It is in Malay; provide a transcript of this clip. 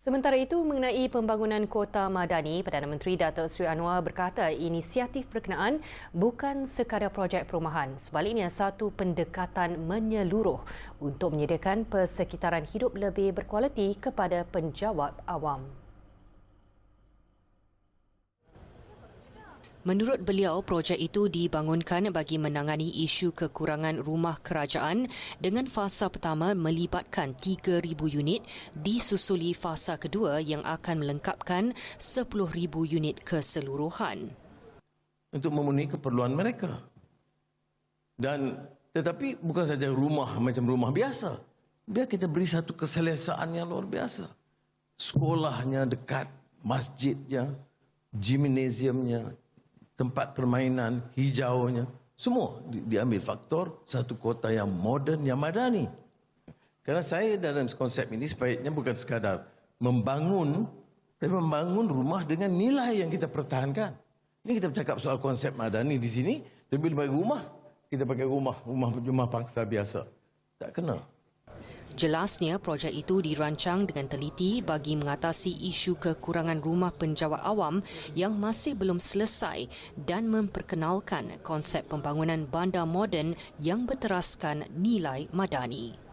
Sementara itu, mengenai pembangunan kota Madani, Perdana Menteri Datuk Seri Anwar berkata inisiatif berkenaan bukan sekadar projek perumahan, sebaliknya satu pendekatan menyeluruh untuk menyediakan persekitaran hidup lebih berkualiti kepada penjawat awam. Menurut beliau, projek itu dibangunkan bagi menangani isu kekurangan rumah kerajaan dengan fasa pertama melibatkan 3,000 unit disusuli fasa kedua yang akan melengkapkan 10,000 unit keseluruhan. Untuk memenuhi keperluan mereka. Dan tetapi bukan saja rumah macam rumah biasa. Biar kita beri satu keselesaan yang luar biasa. Sekolahnya dekat, masjidnya, gimnasiumnya, tempat permainan, hijaunya, semua di, diambil faktor satu kota yang moden, yang madani. Karena saya dalam konsep ini sebaiknya bukan sekadar membangun, tapi membangun rumah dengan nilai yang kita pertahankan. Ini kita bercakap soal konsep madani di sini, tapi bila rumah, kita pakai rumah, rumah rumah paksa biasa. Tak kena. Jelasnya projek itu dirancang dengan teliti bagi mengatasi isu kekurangan rumah penjawat awam yang masih belum selesai dan memperkenalkan konsep pembangunan bandar moden yang berteraskan nilai madani.